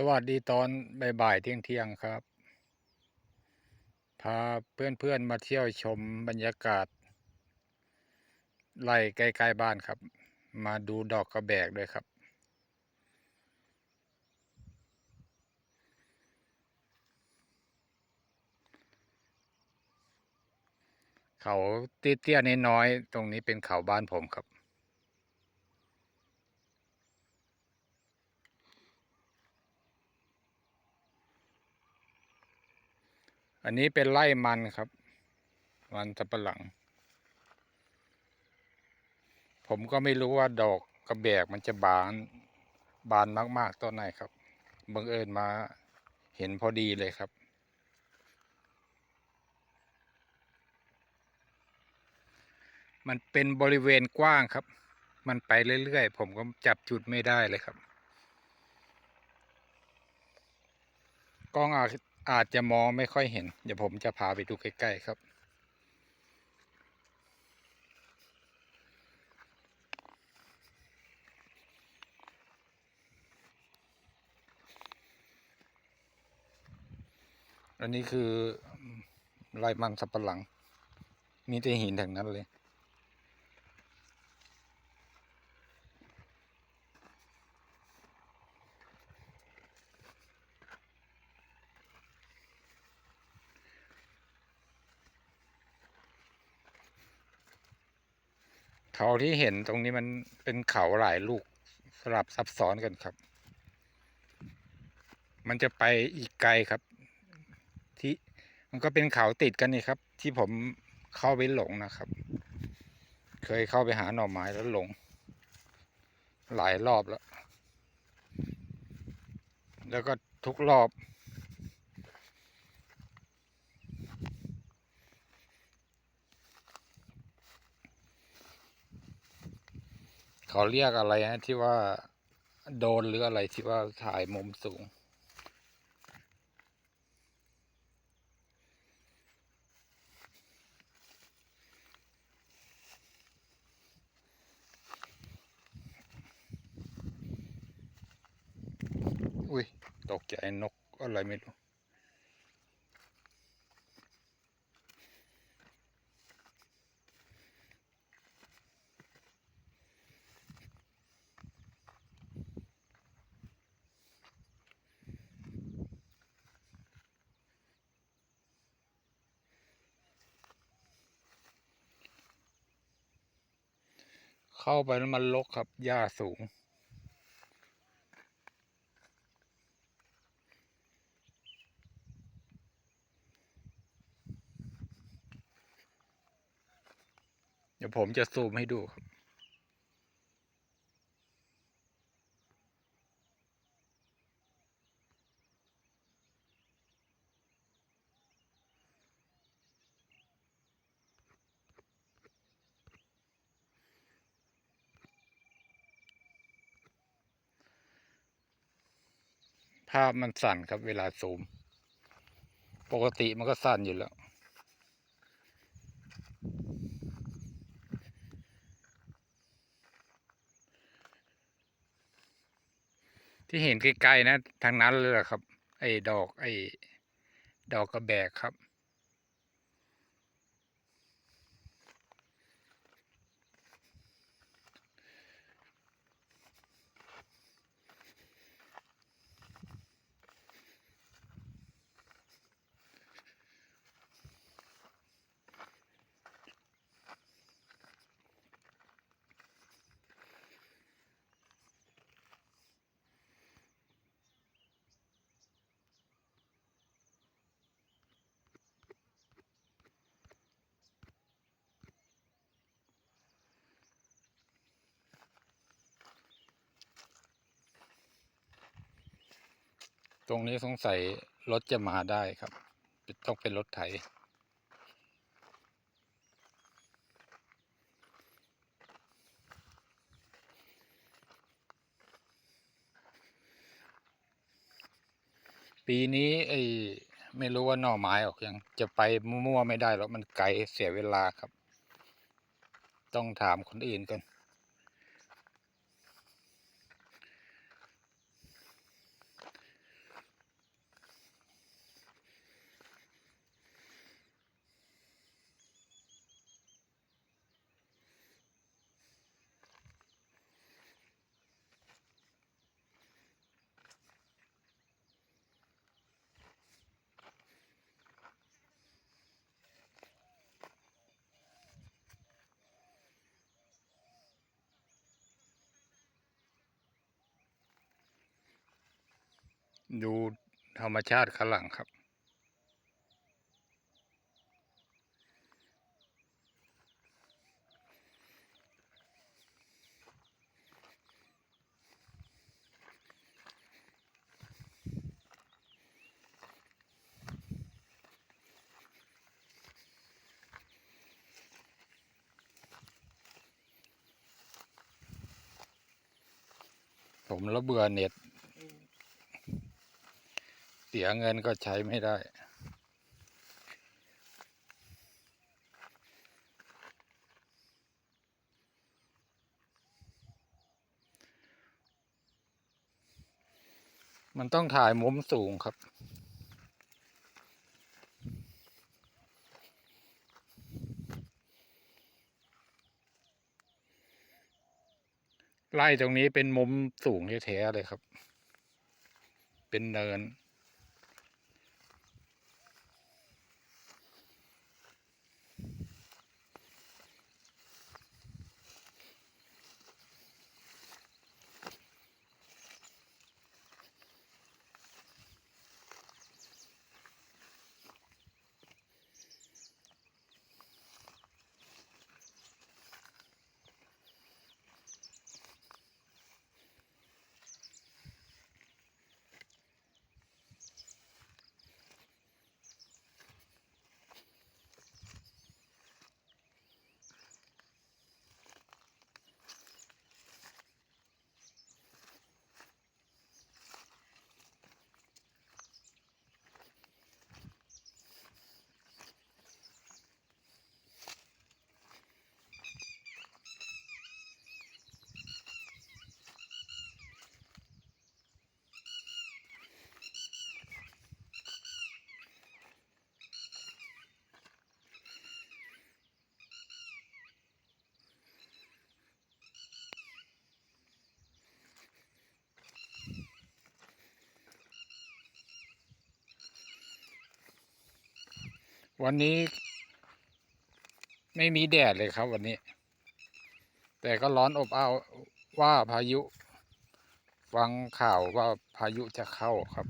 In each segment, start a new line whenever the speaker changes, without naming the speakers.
สวัสดีตอนบ่ายๆเที่ยงครับ พาเพื่อนๆมาเที่ยวชมบรรยากาศไร่ใกล้ๆบ้านครับ มาดูดอกกระแบกด้วยครับ เขาเตี้ยๆน้อยๆตรงนี้เป็นเขาบ้านผมครับ อันนี้เป็นไร่มันครับ มันสับปะหลัง ผมก็ไม่รู้ว่าดอกกระแบกมันจะบาน บานมากๆต้นไหนครับบังเอิญมาเห็นพอดีเลยครับ มันเป็นบริเวณกว้างครับ มันไปเรื่อยๆ ผมก็จับจุดไม่ได้เลยครับ กล้องอา อาจจะมองไม่ค่อยเห็น เดี๋ยวผมจะพาไปดูใกล้ๆครับ อันนี้คือไรมันสับปะหลัง มีแต่หินทั้งนั้นเลย เขาที่เห็นตรงนี้มันเป็นเขาหลายลูกสลับซับซ้อนกันครับ มันจะไปอีกไกลครับ ที่มันก็เป็นเขาติดกันนี่ครับ ที่ผมเข้าไปหลงนะครับ เคยเข้าไปหาหน่อไม้แล้วหลง หลายรอบแล้ว แล้วก็ทุกรอบ เขาเรียกอะไรฮะที่ว่าโดนหรืออะไรที่ว่าถ่ายมุมสูง อุ้ย ตกใจนกอะไรไม่รู้ เข้าไปแล้วมันรกครับหญ้าสูง เดี๋ยวผมจะซูมให้ดูครับ ภาพมันสั่นครับเวลาซูม ปกติมันก็สั่นอยู่แล้ว ที่เห็นไกลๆนะทางนั้นเลยแหละครับ ไอ้ดอกไอ้ดอกกระแบกครับ ตรงนี้สงสัยรถจะมาได้ครับ ต้องเป็นรถไถ ปีนี้ไอ้ไม่รู้ว่าหน่อไม้ออกยัง จะไปมั่วไม่ได้หรอกมันไกลเสียเวลาครับ ต้องถามคนอื่นกัน ดูธรรมชาติข้างหลังครับ ผมระเบื่อเน็ต สียเงินก็ใช้ไม่ได้ มันต้องถ่ายมุมสูงครับไล่ตรงนี้เป็นมุมสูงแท้ๆเลยครับ เป็นเนิน วันนี้ ไม่มีแดดเลยครับวันนี้ แต่ก็ร้อนอบอ้าวว่าพายุ ฟังข่าวว่าพายุจะเข้าครับ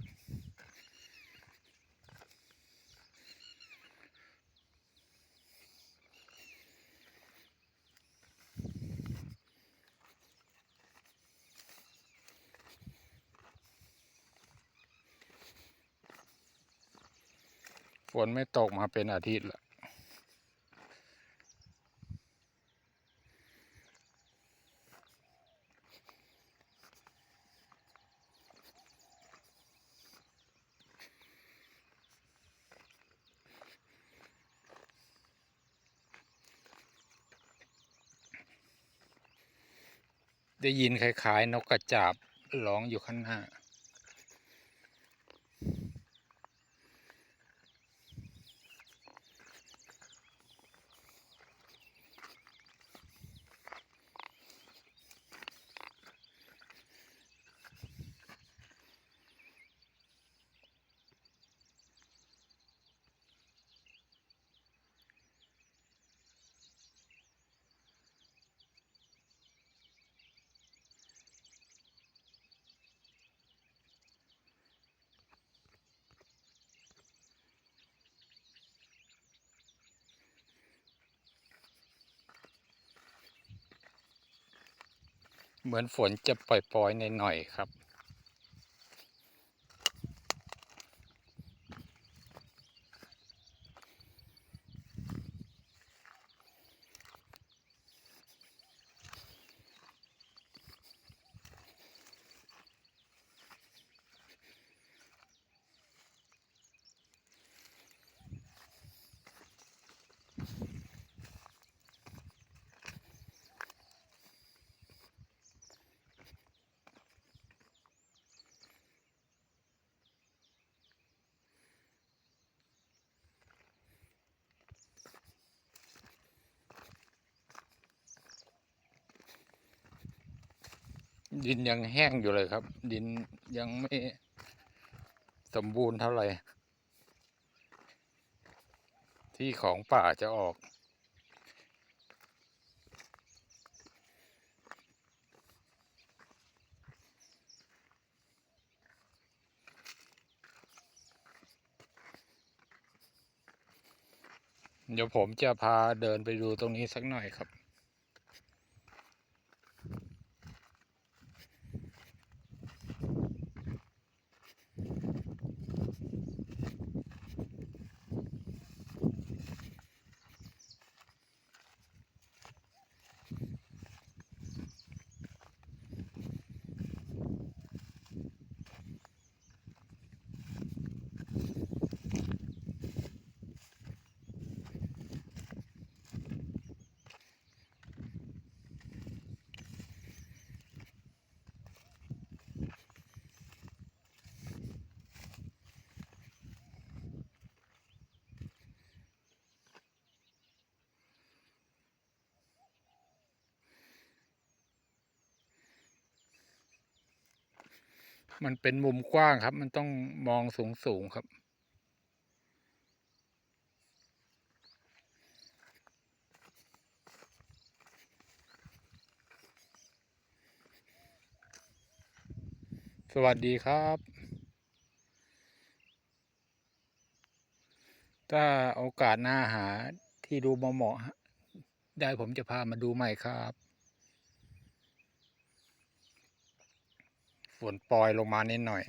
ฝนไม่ตกมาเป็นอาทิตย์ละได้ยินคล้าย ๆ นกกระจาบร้องอยู่ข้างหน้า เหมือนฝนจะปล่อยๆหน่อยๆครับ ดินยังแห้งอยู่เลยครับ ดินยังไม่สมบูรณ์เท่าไหร่ ที่ของป่าจะออก เดี๋ยวผมจะพาเดินไปดูตรงนี้สักหน่อยครับ มันเป็นมุมกว้างครับ มันต้องมองสูงสูงๆครับ สวัสดีครับ ถ้าโอกาสหน้าหาที่ดูเหมาะๆได้ผมจะพามาดูใหม่ครับ ฝนปล่อยลงมานิดหน่อย